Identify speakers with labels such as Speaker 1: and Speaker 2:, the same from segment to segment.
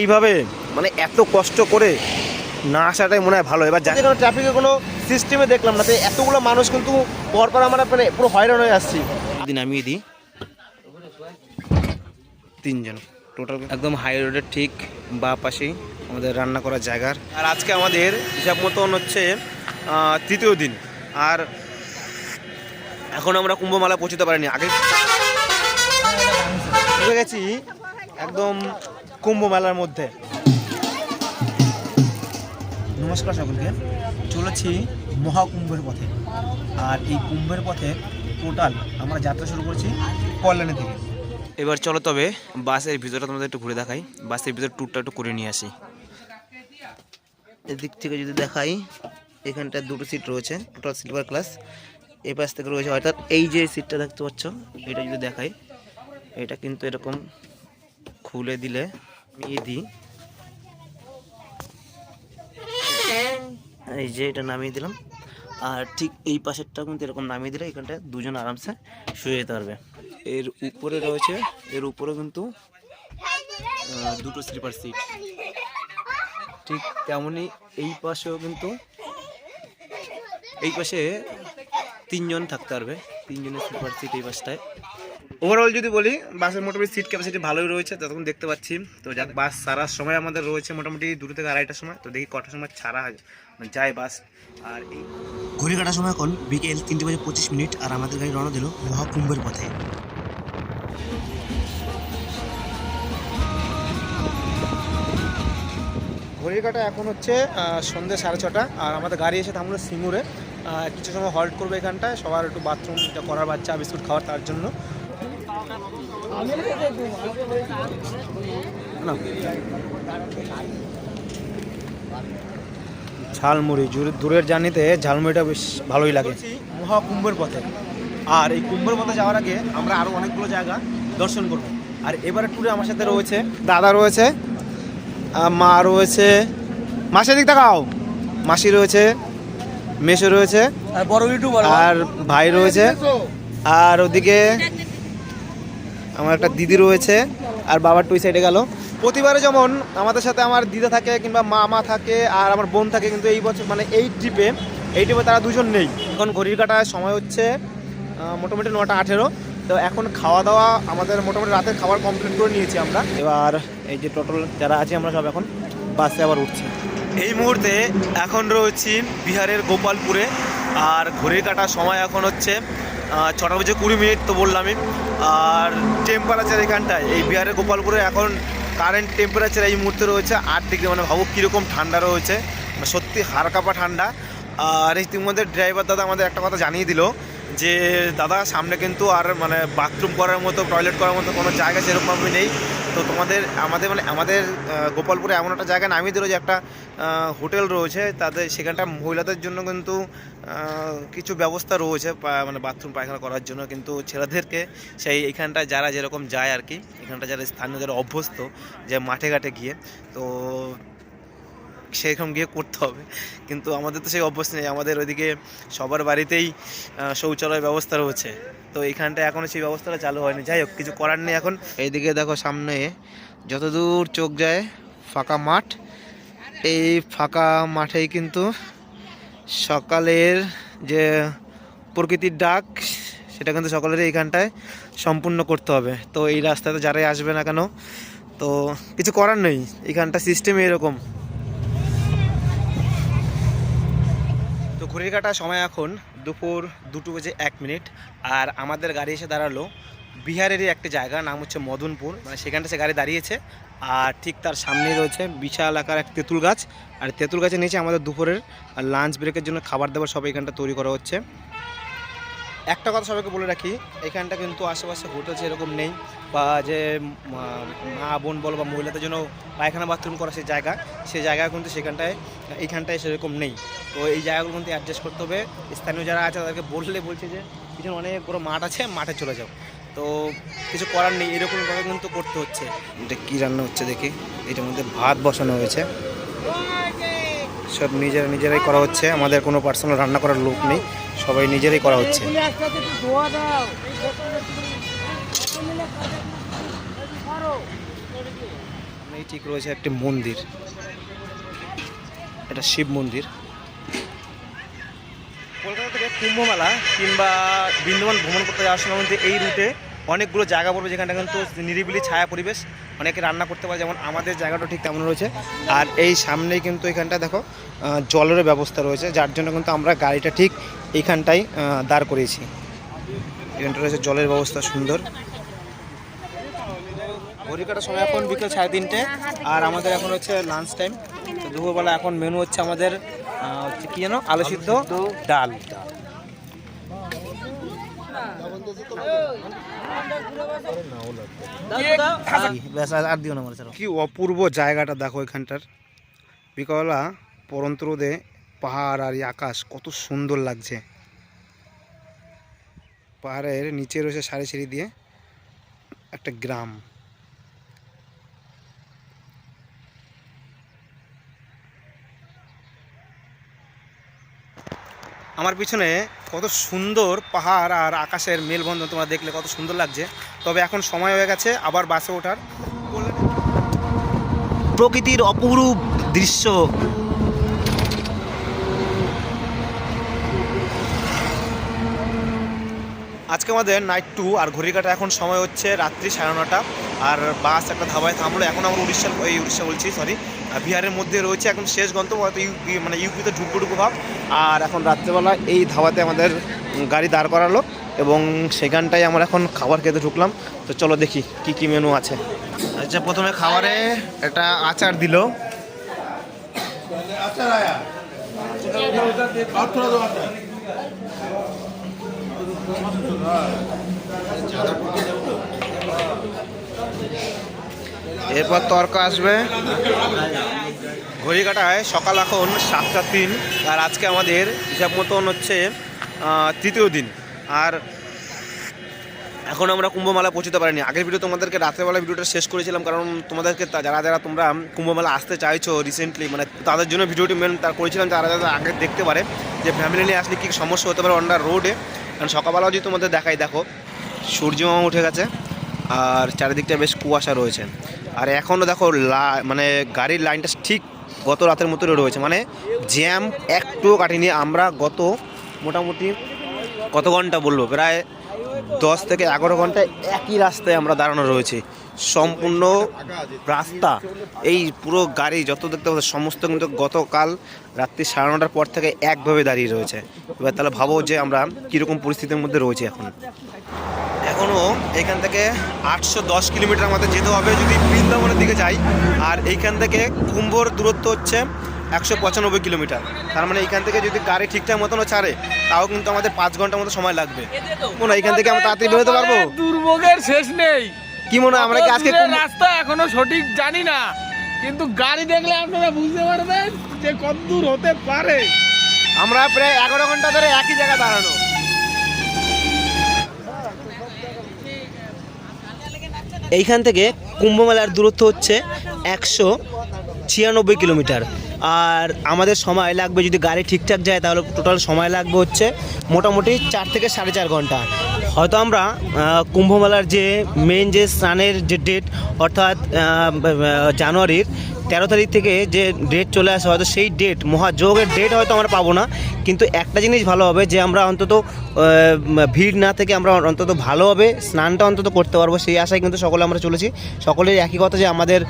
Speaker 1: এইভাবে মানে এত কষ্ট করে না আসাটাই মনে হয় ভালো। এবার কোনো ট্রাফিকের কোনো সিস্টেমে দেখলাম না তো এতগুলো মানুষ কিন্তু পরপর আমরা মানে পুরো হয়রান হয়ে আসছি। যদি নামিয়ে দিই। তিনজন টোটাল একদম হাই রোডের ঠিক বা পাশেই আমাদের রান্না করার জায়গার। আর আজকে আমাদের হিসাব মতন হচ্ছে তৃতীয় দিন। আর এখন আমরা কুম্ভমেলা পৌঁছতে পারিনি। আগে গেছি একদম কুম্ভ মেলার মধ্যে। নমস্কার সকলকে চলেছি মহাকুম্ভের পথে। আর এই কুম্ভের পথে টোটাল আমরা যাত্রা শুরু করছি কল্যাণী থেকে। এবার চলো তবে বাসের ভিতরে তোমাদের একটু ঘুরে দেখাই। বাসের ভিতরে ট্যুরটা একটু করে নিয়ে আসি। এদিক থেকে যদি দেখাই এখানটা দুটো সিট রয়েছে টোটাল স্লিপার ক্লাস এই পাশ থেকে রয়েছে অর্থাৎ এই যে সিটটা দেখতে পাচ্ছ এটা যদি দেখাই এটা কিন্তু এরকম খুলে দিলে দিই এই যে এটা নামিয়ে দিলাম। আর ঠিক এই পাশেরটা কিন্তু এরকম নামিয়ে দিলে এখানটায় দুজন আরামসে শুয়ে যেতে পারবে। এর উপরে রয়েছে, এর উপরে কিন্তু দুটো স্লিপার সিট। ঠিক তেমনই এই পাশেও কিন্তু, এই পাশে তিনজন থাকতে পারবে। তিনজনের স্লিপার সিট এই পাশটায়। ওভারঅল যদি বলি বাসের মোটামুটি সিট ক্যাপাসিটি ভালোই রয়েছে ততক্ষণ দেখতে পাচ্ছি। তো যাক বাস ছাড়ার সময় আমাদের রয়েছে মোটামুটি দুটো থেকে আড়াইটার সময়। তো দেখি কটার সময় ছাড়া হয় মানে যায় বাস আর এই। ঘড়ি কাটার সময় এখন বিকেল তিনটে বাজে পঁচিশ মিনিট আর আমাদের গাড়ি রওনা দিল মহাকুম্ভের পথে। ঘড়ির কাটা এখন হচ্ছে সন্ধ্যে সাড়ে ছটা আর আমাদের গাড়ি এসে থামলো সিঙ্গুরে। কিছু সময় হল্ট করবে এখানটায় সবার একটু বাথরুম করার বাচ্চা বিস্কুট খাওয়ার তার জন্য। ঝালমুড়ি দূরের জার্নিতে ঝালমুড়িটা বেশ ভালোই লাগে। মহাকুম্ভের পথে। আর এই কুম্ভের পথে যাওয়ার আগে আমরা আরও অনেকগুলো জায়গা দর্শন করব। আর এবারে ট্যুরে আমার সাথে রয়েছে দাদা রয়েছে মা রয়েছে মাসের দিক তাকাও। মাসি রয়েছে মেসো রয়েছে
Speaker 2: আর বড় ইউটিউবার
Speaker 1: আর ভাই রয়েছে আর ওদিকে আমার একটা দিদি রয়েছে, আর বাবার টুই সাইডে গেল। প্রতিবারে যেমন আমাদের সাথে আমার দিদা থাকে কিংবা মামা থাকে, আর আমার বোন থাকে, কিন্তু এই বছর মানে এই ট্রিপে এই ট্রিপে তারা দুজন নেই। এখন ঘড়ির কাটার সময় হচ্ছে মোটামুটি নটা আঠেরো। তো এখন খাওয়া দাওয়া আমাদের মোটামুটি রাতের খাবার কমপ্লিট করে নিয়েছি আমরা। এবার এই যে টোটাল যারা আছি আমরা সব এখন বাসে আবার উঠছি। এই মুহূর্তে এখন রয়েছি বিহারের গোপালপুরে, আর ঘড়ির কাটার সময় এখন হচ্ছে ছটা বেজে কুড়ি মিনিট তো বললামই। আর টেম্পারেচার এখানটায়, এই বিহারের গোপালপুরে এখন কারেন্ট টেম্পারেচার এই মুহূর্তে রয়েছে আট ডিগ্রি মানে ভাবুক কীরকম ঠান্ডা রয়েছে। মানে সত্যি হাড় ঠান্ডা। আর ইতিমধ্যে ড্রাইভার দাদা আমাদের একটা কথা জানিয়ে দিল যে, দাদা, সামনে কিন্তু আর মানে বাথরুম করার মতো টয়লেট করার মতো কোনো জায়গা সেরকমভাবে নেই। তো তোমাদের, আমাদের মানে আমাদের গোপালপুরে এমন একটা জায়গা নামিয়ে দিল যে একটা হোটেল রয়েছে। তাদের সেখানটা মহিলাদের জন্য কিন্তু কিছু ব্যবস্থা রয়েছে মানে বাথরুম, পায়খানা করার জন্য। কিন্তু ছেলেদেরকে সেই এখানটা যারা যেরকম যায় আর কি এখানটা যারা স্থানীয়, যারা অভ্যস্ত যে মাঠে ঘাটে গিয়ে, তো সেরকম গিয়ে করতে হবে। কিন্তু আমাদের তো সেই অভ্যস্ত নেই। আমাদের ওইদিকে সবার বাড়িতেই শৌচালয় ব্যবস্থা রয়েছে। তো এইখানটা এখনও সেই ব্যবস্থাটা চালু হয়নি। যাই হোক, কিছু করার নেই এখন। এইদিকে দেখো সামনে, যতদূর চোখ যায়, ফাঁকা মাঠ। এই ফাঁকা মাঠেই কিন্তু সকালের যে প্রকৃতির ডাক, সেটা কিন্তু সকলের এইখানটায় সম্পূর্ণ করতে হবে। তো এই রাস্তাতে যারাই আসবে না কেন, তো কিছু করার নেই। এখানটা সিস্টেম এরকম। তো কাটার কাটা সময় এখন দুপুর দুটো বেজে এক মিনিট, আর আমাদের গাড়ি এসে দাঁড়াল বিহারেরই একটা জায়গা, নাম হচ্ছে মদনপুর। মানে সেখানটা সে গাড়ি দাঁড়িয়েছে, আর ঠিক তার সামনেই রয়েছে বিশাল আকার এক তেঁতুল গাছ। আর তেঁতুল গাছের নিচে আমাদের দুপুরের লাঞ্চ ব্রেকের জন্য খাবার দাবার সব এখানটা তৈরি করা হচ্ছে। একটা কথা সবাইকে বলে রাখি, এখানটা কিন্তু আশেপাশে হোটেল সেরকম নেই বা যে মা- বোন বলো বা মহিলাদের জন্য পায়খানা বাথরুম করা সেই জায়গা সেই জায়গা কিন্তু সেখানটায়, এইখানটায় সেরকম নেই। তো এই জায়গাগুলো কিন্তু অ্যাডজাস্ট করতে হবে। স্থানীয় যারা আছে তাদেরকে বললে বলছে যে, পিছনে অনেক বড় মাঠ আছে, মাঠে চলে যাও। তো কিছু করার নেই এরকমভাবে কিন্তু করতে হচ্ছে। এটা কী রান্না হচ্ছে দেখি? এটার মধ্যে ভাত বসানো হয়েছে। সব নিজেরা নিজেরাই করা হচ্ছে। আমাদের কোনো পার্সোনাল রান্না করার লোক নেই। সবাই নিজেরাই করা হচ্ছে। এই ঠিক রয়েছে একটি মন্দির। এটা শিব মন্দির। কলকাতা থেকে কুম্ভমেলা কিংবা বৃন্দাবন ভ্রমণ করতে সময় মধ্যে এই রুটে অনেকগুলো জায়গা পড়বে যেখানটা কিন্তু নিরিবিলি ছায়া পরিবেশ অনেকে রান্না করতে পারে যেমন আমাদের জায়গাটা ঠিক তেমন রয়েছে। আর এই সামনেই কিন্তু এখানটা দেখো আহ, জলেরও ব্যবস্থা রয়েছে যার জন্য কিন্তু আমরা গাড়িটা ঠিক এইখানটাই দাঁড় করিয়েছি। এখানটা রয়েছে জলের ব্যবস্থা সুন্দর। ঘড়ি কাটার সময় এখন বিকেল সাড়ে তিনটে আর আমাদের এখন হচ্ছে লাঞ্চ টাইম দুপুরবেলা এখন মেনু হচ্ছে আমাদের কি যেন? আলু সিদ্ধ ডাল ব্যাস, আর- আর দিও না আমার কি অপূর্ব জায়গাটা দেখো এখানটার। বিকালবেলা পরন্ত রোদে পাহাড় আর আকাশ কত সুন্দর লাগছে। পাহাড়ের নিচে রয়েছে সারি সিঁড়ি দিয়ে একটা গ্রাম। আমার পিছনে কত সুন্দর পাহাড় আর আকাশের মেলবন্ধন তোমরা দেখলে কত সুন্দর লাগছে। তবে এখন সময় হয়ে গেছে আবার বাসে ওঠার। প্রকৃতির অপরূপ দৃশ্য। আজকে আমাদের নাইট টু আর ঘড়ি কাটা এখন সময় হচ্ছে রাত্রি সাড়ে নটা। আর বাস একটা ধাবায় থামলো এখন আমরা উড়িষ্যার এই উড়িষ্যা বলছি সরি বিহারের মধ্যে রয়েছে। এখন শেষ গন্তব্য হয়তো ইউপি মানে ইউপিতে ঢুকবো ঢুকবো ভাব। আর এখন রাত্রেবেলা এই ধাবাতে আমাদের গাড়ি দাঁড় করালো এবং সেখানটায় আমরা এখন খাবার খেতে ঢুকলাম। তো চলো দেখি কি কি মেনু আছে। আচ্ছা প্রথমে খাবারে একটা আচার দিল। এরপর তর্ক আসবে। ঘড়ি কাটায় সকাল এখন সাতটা তিন। আর আজকে আমাদের হিসাব মতন হচ্ছে তৃতীয় দিন। আর এখন আমরা কুম্ভমেলা পৌঁছতে পারিনি। আগের ভিডিও তোমাদেরকে রাত্রেবেলা ভিডিওটা শেষ করেছিলাম, কারণ তোমাদেরকে যারা যারা তোমরা কুম্ভমেলা আসতে চাইছো রিসেন্টলি মানে তাদের জন্য ভিডিওটি মেন তার করেছিলাম, যারা যারা আগে দেখতে পারে যে ফ্যামিলি নিয়ে আসলে কী সমস্যা হতে পারে অন্ডার রোডে কারণ সকালবেলাও যদি তোমাদের দেখাই, দেখো, সূর্যমামা উঠে গেছে, আর চারিদিকটা বেশ কুয়াশা রয়েছে। আর এখনও দেখো মানে গাড়ির লাইনটা ঠিক গত রাতের মতো রয়েছে মানে জ্যাম একটুও কাটিনি। আমরা গত মোটামুটি কত ঘণ্টা বলব? প্রায় দশ থেকে এগারো ঘণ্টা একই রাস্তায় আমরা দাঁড়ানো রয়েছে। সম্পূর্ণ রাস্তা। এই পুরো গাড়ি যত দেখতে পাচ্ছ, সমস্ত কিন্তু গতকাল রাত্রি সাড়ে নটার পর থেকে একভাবে দাঁড়িয়ে রয়েছে। এবার তাহলে ভাবো যে আমরা কীরকম পরিস্থিতির মধ্যে রয়েছি এখন। এখনও এখান থেকে আটশো দশ কিলোমিটার আমাদের যেতে হবে যদি বৃন্দাবনের দিকে যাই। আর এইখান থেকে কুম্ভর দূরত্ব হচ্ছে একশো পঁচানব্বই কিলোমিটার। তার মানে এইখান থেকে যদি গাড়ি ঠিকঠাক মতনও ছাড়ে, তাও কিন্তু আমাদের পাঁচ ঘণ্টার মতো সময় লাগবে। এইখান থেকে আমরা তাড়াতাড়ি বেরোতে পারব?
Speaker 2: দুর্ভোগের শেষ নেই।
Speaker 1: কি মনে হয় আমরা কি আজকে
Speaker 2: রাস্তা এখনও সঠিক জানি না। কিন্তু গাড়ি দেখলে আপনারা বুঝতে পারবেন যে কত দূর হতে পারে।
Speaker 1: আমরা প্রায় এগারো ঘণ্টা ধরে একই জায়গায় দাঁড়ানো। এইখান থেকে কুম্ভমেলার দূরত্ব হচ্ছে একশো ছিয়ানব্বই কিলোমিটার। আর আমাদের সময় লাগবে যদি গাড়ি ঠিকঠাক যায় তাহলে টোটাল সময় লাগবে হচ্ছে মোটামুটি চার থেকে সাড়ে চার ঘণ্টা। হয়তো আমরা কুম্ভমেলার যে মেন যে স্নানের যে ডেট অর্থাৎ জানুয়ারির তেরো তারিখ থেকে যে ডেট চলে আসে, হয়তো সেই ডেট মহাযোগের ডেট হয়তো আমরা পাবো না। কিন্তু একটা জিনিস ভালো হবে যে আমরা অন্তত ভিড় না থেকে আমরা অন্তত ভালোভাবে স্নানটা অন্তত করতে পারব। সেই আশায় কিন্তু সকলে আমরা চলেছি। সকলের একই কথা যে আমাদের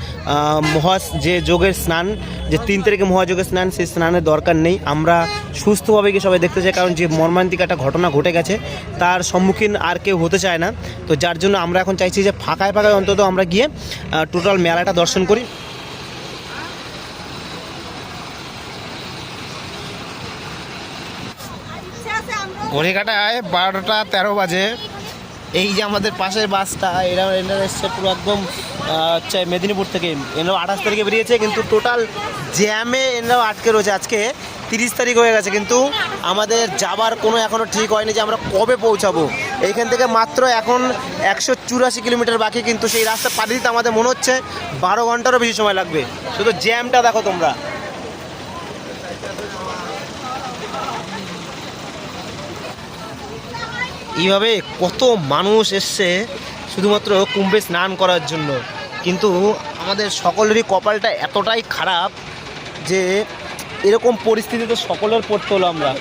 Speaker 1: মহা যে যোগের স্নান, যে তিন তারিখে মহাযোগের স্নান, সেই স্নানের দরকার নেই। আমরা সুস্থভাবে গিয়ে সবাই দেখতে চাই, কারণ যে মর্মান্তিক একটা ঘটনা ঘটে গেছে, তার সম্মুখীন আর কেউ হতে চায় না। তো যার জন্য আমরা এখন চাইছি যে ফাঁকায় ফাঁকায় অন্তত আমরা গিয়ে টোটাল মেলাটা দর্শন করি। ঘড়ি কাটায় বারোটা তেরো বাজে। এই যে আমাদের পাশের বাসটা, এরা এরা এসছে পুরো একদম হচ্ছে মেদিনীপুর থেকে। এনারাও আঠাশ তারিখে বেরিয়েছে, কিন্তু টোটাল জ্যামে এনারাও আটকে রয়েছে। আজকে তিরিশ তারিখ হয়ে গেছে, কিন্তু আমাদের যাবার কোনো এখনও ঠিক হয়নি যে আমরা কবে পৌঁছাবো। এইখান থেকে মাত্র এখন একশো চুরাশি কিলোমিটার বাকি, কিন্তু সেই রাস্তা পাড়ি দিতে আমাদের মনে হচ্ছে বারো ঘন্টারও বেশি সময় লাগবে। শুধু জ্যামটা দেখো তোমরা। এইভাবে কত মানুষ এসছে শুধুমাত্র কুম্ভে স্নান করার জন্য। কিন্তু আমাদের সকলেরই কপালটা এতটাই খারাপ যে এরকম পরিস্থিতিতে সকলের পড়তে হলো আমরা।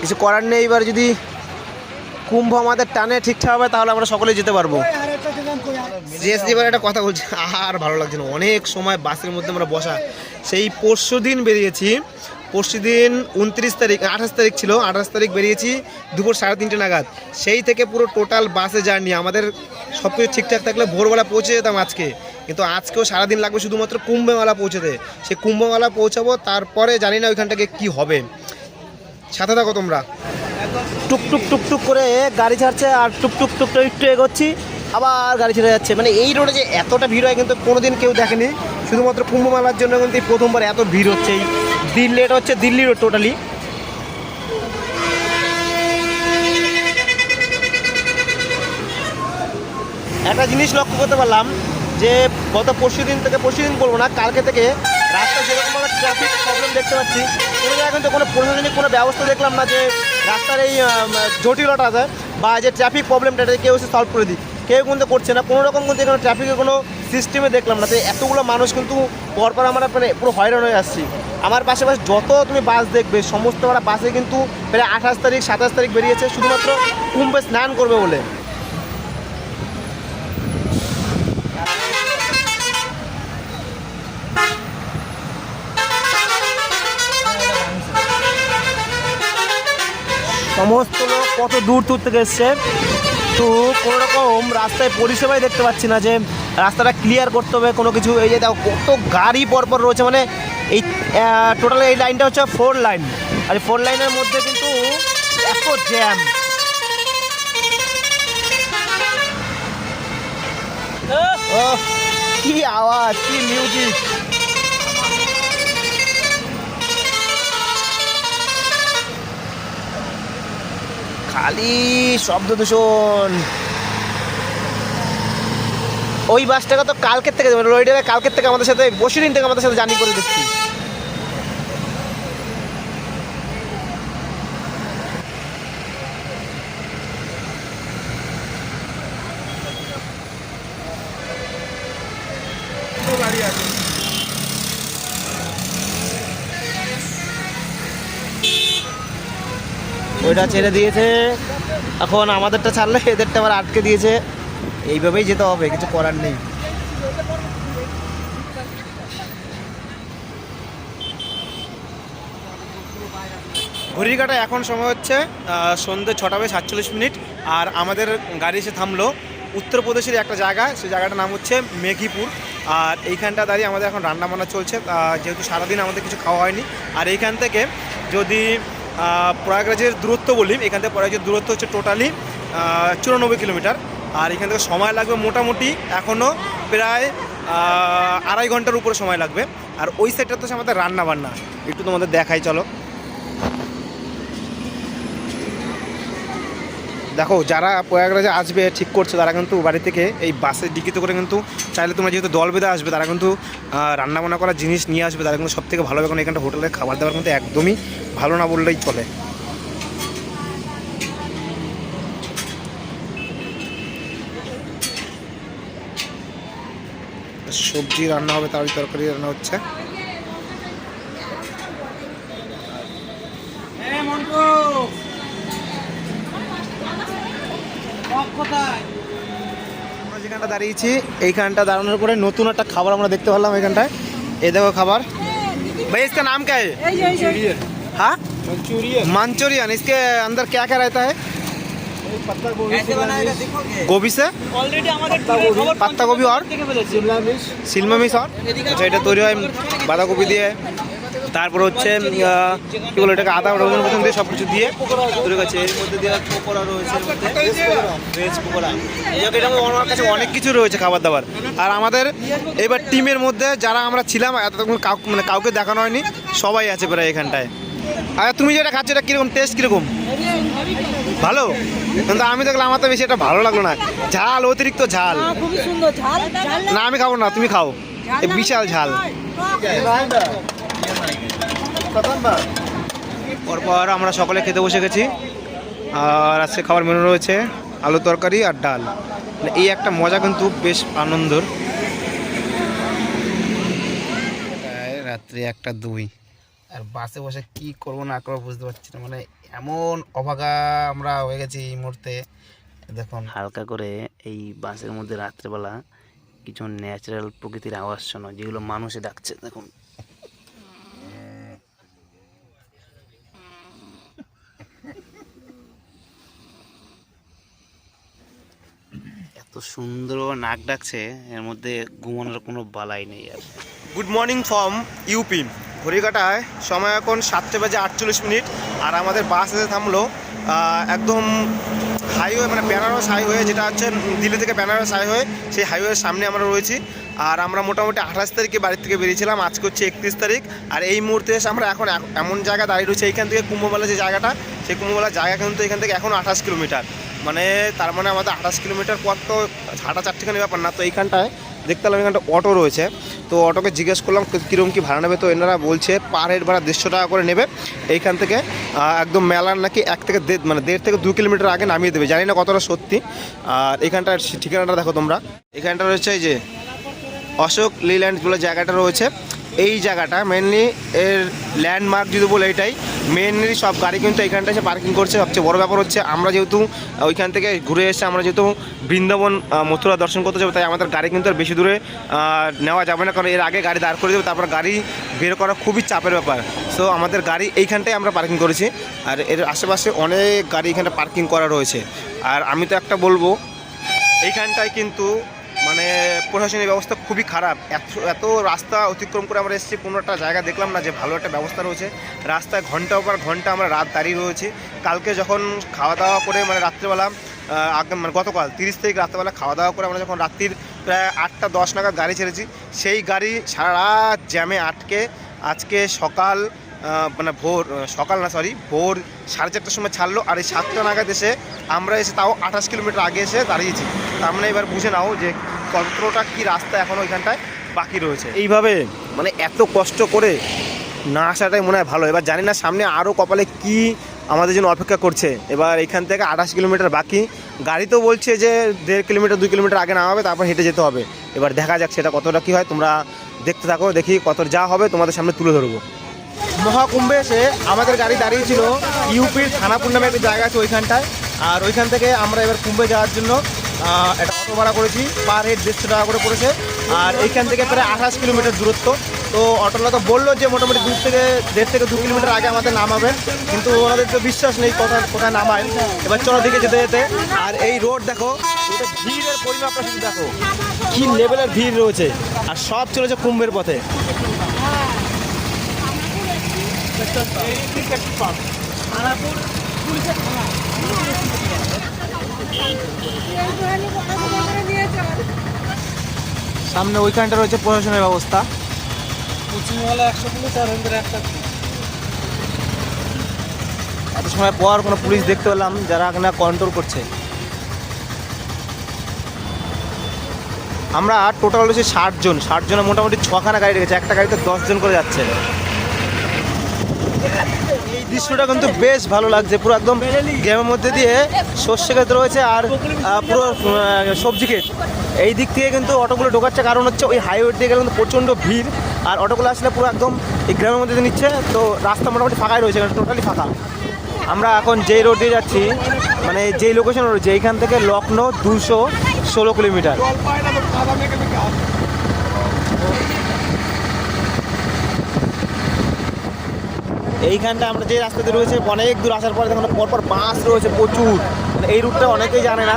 Speaker 1: কিছু করার নেই এবার যদি কুম্ভ আমাদের টানে ঠিকঠাক হবে, তাহলে আমরা সকলে যেতে পারব। জিএসডি এবার একটা কথা বলছি, আর ভালো লাগছে না। অনেক সময় বাসের মধ্যে আমরা বসা, সেই পরশু দিন বেরিয়েছি। পরশু দিন উনত্রিশ তারিখ, আঠাশ তারিখ ছিল, আঠাশ তারিখ বেরিয়েছি দুপুর সাড়ে তিনটে নাগাদ। সেই থেকে পুরো টোটাল বাসে জার্নি আমাদের সব কিছু ঠিকঠাক থাকলে ভোরবেলা পৌঁছে যেতাম আজকে। কিন্তু আজকেও সারাদিন লাগবে শুধুমাত্র কুম্ভমেলা পৌঁছতে। সে কুম্ভমেলা পৌঁছাবো, তারপরে জানি না ওইখান থেকে কী হবে। সাথে থাকো তোমরা। টুকটুক টুক টুক টুক করে গাড়ি ছাড়ছে আর টুকটুক টুক টুক টুক একটু এগোচ্ছি, আবার গাড়ি ছেড়ে যাচ্ছে। মানে এই রোডে যে এতটা ভিড় হয় কিন্তু কোনোদিন কেউ দেখেনি। শুধুমাত্র কুম্ভমেলার জন্য কিন্তু প্রথমবার এত ভিড় হচ্ছে। এই দিল্লি, এটা হচ্ছে দিল্লি রোড টোটালি একটা জিনিস লক্ষ্য করতে পারলাম যে গত পরশু দিন থেকে, পরশু দিন বলব না, কালকে থেকে রাস্তায় যেরকমভাবে ট্রাফিক প্রবলেম দেখতে পাচ্ছি। কোনো জায়গায় কিন্তু কোনো প্রশাসনিক কোনো ব্যবস্থা দেখলাম না যে রাস্তার এই জটিলতা বা যে ট্রাফিক প্রবলেমটা কেউ সলভ করে দিই কেউ কিন্তু করছে না। কোনো রকম কিন্তু এখানে ট্রাফিকের কোনো সিস্টেমে দেখলাম না। তো এতগুলো মানুষ কিন্তু পরপর আমরা মানে পুরো হয়রান হয়ে আসছি। আমার পাশাপাশি যত তুমি বাস দেখবে, সমস্ত আমরা বাসে কিন্তু প্রায় আঠাশ তারিখ, সাতাশ তারিখ বেরিয়েছে। শুধুমাত্র কুম্ভে স্নান করবে বলে। সমস্ত লোক কত দূর দূর থেকে এসছে? তো কোনো রকম রাস্তায় পরিষেবাই দেখতে পাচ্ছি না যে রাস্তাটা ক্লিয়ার করতে হবে, কোনো কিছু। এই যে দেখো, কত গাড়ি পরপর রয়েছে মানে এই টোটাল এই লাইনটা হচ্ছে ফোর লাইন আর এই ফোর লাইনের মধ্যে কিন্তু এত জ্যাম কি আওয়াজ, কি মিউজিক খালি শব্দ দূষণ। ওই বাসটাকে তো কালকের থেকে রোহিডের কালকের থেকে আমাদের সাথে বসে দিন থেকে আমাদের সাথে জার্নি করে দেখছি।
Speaker 2: আছে।
Speaker 1: ওইটা ছেড়ে দিয়েছে। এখন আমাদেরটা ছাড়লে এদেরটা আবার আটকে দিয়েছে। এইভাবেই যেতে হবে, কিছু করার নেই। ঘড়ির কাটা এখন সময় হচ্ছে সন্ধ্যে ছটা বেজে সাতচল্লিশ মিনিট, আর আমাদের গাড়ি এসে থামলো। উত্তরপ্রদেশের একটা জায়গা, সেই জায়গাটার নাম হচ্ছে মেঘিপুর। আর এইখানটা দাঁড়িয়ে আমাদের এখন রান্না বান্না চলছে যেহেতু সারাদিন আমাদের কিছু খাওয়া হয়নি, আর এইখান থেকে যদি প্রয়াগরাজের দূরত্ব বলি, এখান থেকে প্রয়াগরাজের দূরত্ব হচ্ছে টোটালি চুরানব্বই কিলোমিটার। আর এখান থেকে সময় লাগবে মোটামুটি এখনও প্রায় আড়াই ঘণ্টার উপরে সময় লাগবে। আর ওই সাইডটা তো আমাদের রান্না বান্না একটু তোমাদের দেখাই, চলো। দেখো, যারা প্রয়াগরাজে আসবে, ঠিক করছে, তারা কিন্তু বাড়ি থেকে এই বাসে ডিকিতে করে কিন্তু চাইলে তোমরা যেহেতু দল বেঁধে আসবে, তারা কিন্তু রান্না বান্না করার জিনিস নিয়ে আসবে, তারা কিন্তু সব থেকে ভালো হবে, কারণ এখানটা হোটেলের খাবার দাবার কিন্তু একদমই ভালো না বললেই চলে। সবজি রান্না হবে তার তরকারি রান্না হচ্ছে। আমরা যেখানটা দাঁড়িয়েছি এইখানটা দাঁড়ানোর পরে নতুন একটা খাবার আমরা দেখতে পেলাম এখানটায় এই দেখো খাবার भाई इसका नाम क्या है हाँ
Speaker 2: मंचूरियन
Speaker 1: मंचूरियन इसके अंदर क्या क्या रहता है
Speaker 2: पत्ता गोभी
Speaker 1: गोभी से
Speaker 3: অলরেডি আমাদের ট্যুরের খবর
Speaker 1: পাত্তা গোবি আর
Speaker 3: থেকে ফেলেছি
Speaker 2: शिमला मिर्च
Speaker 1: শিলমা মিশ আর আচ্ছা এটা তৈরি হয় বাঁধাকপি দিয়ে তারপর হচ্ছে কি বলে এটাকে আদা রসুন ফসুন দিয়ে সব কিছু দিয়ে তৈরি করছে এর মধ্যে দেওয়া পকোড়া রয়েছে মধ্যে। ভেজ পকোড়া। এই যে এটার মধ্যে আমার কাছে অনেক কিছু রয়েছে খাবার দাবার আর আমাদের এবার টিমের মধ্যে যারা আমরা ছিলাম এতক্ষণ কাউ মানে কাউকে দেখানো হয়নি সবাই আছে প্রায় এখানটায়। আর তুমি যেটা খাচ্ছ এটা কীরকম? টেস্ট কীরকম? ভালো? কিন্তু আমি দেখলাম আমার তো বেশি এটা ভালো লাগল না। ঝাল অতিরিক্ত ঝাল।
Speaker 3: খুবই সুন্দর। ঝাল ঝাল
Speaker 1: না আমি খাব না তুমি খাও। এই বিশাল ঝাল। পরপর আমরা সকলে খেতে বসে গেছি। আর আজকে খাবার মেনু রয়েছে আলু তরকারি আর ডাল। মানে এই একটা মজা কিন্তু বেশ আনন্দর। রাত্রি একটা দুই। আর বাসে বসে কি করব না করব বুঝতে পারছি না। মানে এমন অভাগা আমরা হয়ে গেছি এই মুহূর্তে। দেখুন।
Speaker 4: হালকা করে এই বাসের মধ্যে রাত্রেবেলা কিছু ন্যাচারাল প্রকৃতির আওয়াজ শোনো যেগুলো মানুষে ডাকছে দেখুন। সুন্দর নাক ডাকছে, এর মধ্যে ঘুমানোর কোনো বালাই নেই আর।
Speaker 1: গুড মর্নিং ফ্রম ইউপি ঘড়িকাটায় সময় এখন সাতটা বাজে আটচল্লিশ মিনিট, আর আমাদের বাস এসে থামলো একদম হাইওয়ে মানে বেনারস হাইওয়ে যেটা হচ্ছে দিল্লি থেকে বেনারস হাইওয়ে সেই হাইওয়ের সামনে আমরা রয়েছি। আর আমরা মোটামুটি আঠাশ তারিখে বাড়ি থেকে বেরিয়েছিলাম, আজকে হচ্ছে একত্রিশ তারিখ। আর এই মুহূর্তে এসে আমরা এখন এখ- এমন জায়গা দাঁড়িয়ে রয়েছে, এইখান থেকে কুম্ভমেলা যে জায়গাটা, সেই কুম্ভমেলার জায়গা কিন্তু এখান থেকে এখন আঠাশ কিলোমিটার। মানে তার মানে আমাদের আঠাশ কিলোমিটার পর তো হাঁটা চারটিখানি ব্যাপার না, তো এইখানটায় দেখতে পেলাম এখানটা অটো রয়েছে। তো অটোকে জিজ্ঞেস করলাম কীরকম কী ভাড়া নেবে? তো এনারা বলছে, পার হেড ভাড়া দেড়শো টাকা করে নেবে। এইখান থেকে একদম মেলার নাকি এক থেকে দেড় মানে দেড় থেকে দু কিলোমিটার আগে নামিয়ে দেবে। জানি না কতটা সত্যি। আর এখানটার ঠিকানাটা দেখো তোমরা। এখানটা রয়েছে যে অশোক লিল্যান্ড বলে জায়গাটা রয়েছে। এই জায়গাটা মেনলি এর ল্যান্ডমার্ক যদি বলে এটাই মেনলি সব গাড়ি কিন্তু এইখানটা এসে পার্কিং করছে। সবচেয়ে বড় ব্যাপার হচ্ছে আমরা যেহেতু ওইখান থেকে ঘুরে এসে আমরা যেহেতু বৃন্দাবন মথুরা দর্শন করতে যাব, তাই আমাদের গাড়ি কিন্তু আর বেশি দূরে নেওয়া যাবে না। কারণ এর আগে গাড়ি দাঁড় করে দেবে, তারপর গাড়ি বের করা খুবই চাপের ব্যাপার। সো আমাদের গাড়ি এইখানটাই আমরা পার্কিং করেছি। আর এর আশেপাশে অনেক গাড়ি এখানে পার্কিং করা রয়েছে। আর আমি তো একটা বলব, এইখানটায় কিন্তু মানে প্রশাসনিক ব্যবস্থা খুবই খারাপ। এত এত রাস্তা অতিক্রম করে আমরা এসেছি, কোনো একটা জায়গা দেখলাম না যে ভালো একটা ব্যবস্থা রয়েছে। রাস্তায় ঘণ্টার পর ঘণ্টা আমরা রাত দাঁড়িয়ে রয়েছি। কালকে যখন খাওয়া দাওয়া করে মানে রাত্রেবেলা মানে গতকাল তিরিশ তারিখ রাত্রেবেলা খাওয়া দাওয়া করে আমরা যখন রাত্রির প্রায় আটটা, দশ নাগাদ গাড়ি ছেড়েছি, সেই গাড়ি সারা রাত জ্যামে আটকে আজকে সকাল মানে ভোর, সকাল না সরি ভোর সাড়ে চারটার সময় ছাড়লো আর এই সাতটা নাগাদ এসে আমরা এসে তাও আঠাশ কিলোমিটার আগে এসে দাঁড়িয়েছি। তার মানে এবার বুঝে নাও যে কতটা কি রাস্তা এখন ওইখানটায় বাকি রয়েছে? এইভাবে মানে এত কষ্ট করে না আসাটাই মনে হয় ভালো। এবার জানি না সামনে আরও কপালে কি আমাদের জন্য অপেক্ষা করছে। এবার এখান থেকে আঠাশ কিলোমিটার বাকি। গাড়ি তো বলছে যে দেড় কিলোমিটার, দুই কিলোমিটার আগে নামাবে, তারপর হেঁটে যেতে হবে। এবার দেখা যাক সেটা কতটা কী হয়। তোমরা দেখতে থাকো, দেখি কত যা হবে, তোমাদের সামনে তুলে ধরবো। মহাকুম্ভে এসে আমাদের গাড়ি দাঁড়িয়েছিল ইউপির থানাপুর নামে একটা জায়গা আছে ওইখানটায়। আর ওইখান থেকে আমরা এবার কুম্ভে যাওয়ার জন্য একটা অটো ভাড়া করেছি পার হেড দেড়শো টাকা করে পড়েছে। আর এইখান থেকে প্রায় আঠাশ কিলোমিটার দূরত্ব। তো অটোলা তো বলল যে মোটামুটি দূর থেকে দেড় থেকে দু কিলোমিটার আগে আমাদের নামাবে কিন্তু ওনাদের তো বিশ্বাস নেই কোথায় কোথায় নামায়। এবার চলো দিকে যেতে যেতে। আর এই রোড দেখো ভিড়ের পরিমাপটা শুধু দেখো। কি লেভেলের ভিড় রয়েছে। আর সব চলেছে কুম্ভের পথে। সামনে ওইখানটা রয়েছে প্রশাসনের ব্যবস্থা। এত সময় পর কোনো পুলিশ দেখতে পেলাম যারা এখানে কন্ট্রোল করছে। আমরা টোটাল হচ্ছে ষাট জন। ষাট জনে মোটামুটি ছখানা গাড়ি রেখেছে একটা গাড়িতে দশ জন করে যাচ্ছে। এই দৃশ্যটা কিন্তু বেশ ভালো লাগছে পুরো একদম গ্রামের মধ্যে দিয়ে সর্ষে ক্ষেত রয়েছে আর পুরো সবজি ক্ষেত। এই দিক থেকে কিন্তু অটোগুলো ঢোকাচ্ছে। কারণ হচ্ছে ওই হাইওয়ে দিয়ে গেলে কিন্তু প্রচণ্ড ভিড়। আর অটোগুলো আসলে পুরো একদম এই গ্রামের মধ্যে নিচ্ছে। তো রাস্তা মোটামুটি ফাঁকাই রয়েছে টোটালি ফাঁকা। আমরা এখন যেই রোড দিয়ে যাচ্ছি মানে যেই লোকেশন রয়েছে এইখান থেকে লখনৌ দুশো ষোলো কিলোমিটার। এইখানটা আমরা যে রাস্তাতে রয়েছে, অনেক দূর আসার পরে দেখুন, পরপর বাস রয়েছে প্রচুর। এই রুটটা অনেকেই জানে না।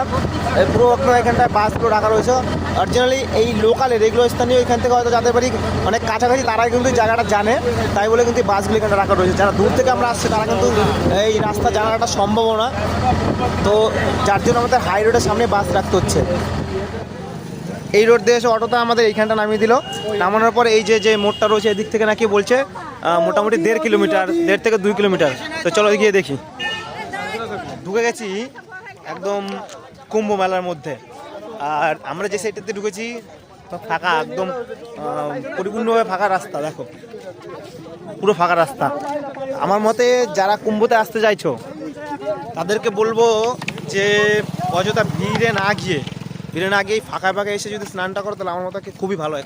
Speaker 1: পুরো আপনার এখানটায় বাসগুলো রাখা রয়েছে। অরিজিনালি এই লোকালের এগুলো স্থানীয় এখান থেকে হয়তো যাদের বাড়ি অনেক কাছাকাছি তারাই কিন্তু জায়গাটা জানে। তাই বলে কিন্তু বাসগুলো এখানে রাখা রয়েছে। যারা দূর থেকে আমরা আসছে, তারা কিন্তু এই রাস্তা জানাটা সম্ভব না তো যার জন্য আমাদের হাই রোডের সামনে বাস রাখতে হচ্ছে। এই রোড দিয়ে এসে অটোটা আমাদের এইখানটা নামিয়ে দিল। নামানোর পর এই যে যে মোড়টা রয়েছে এদিক থেকে নাকি বলছে মোটামুটি দেড় কিলোমিটার, দেড় থেকে দুই কিলোমিটার। তো চলো গিয়ে দেখি। ঢুকে গেছি। একদম কুম্ভ মেলার মধ্যে। আর আমরা যে সাইডটাতে ঢুকেছি ফাঁকা একদম পরিপূর্ণভাবে ফাঁকা রাস্তা, দেখো। পুরো ফাঁকা রাস্তা। আমার মতে যারা কুম্ভতে আসতে চাইছো, তাদেরকে বলব যে, অযথা ভিড়ে না গিয়ে, ভিড়ে না গিয়ে ফাঁকা ফাঁকা এসে যদি স্নানটা করো, তাহলে আমার মতো খুবই ভালো হয়।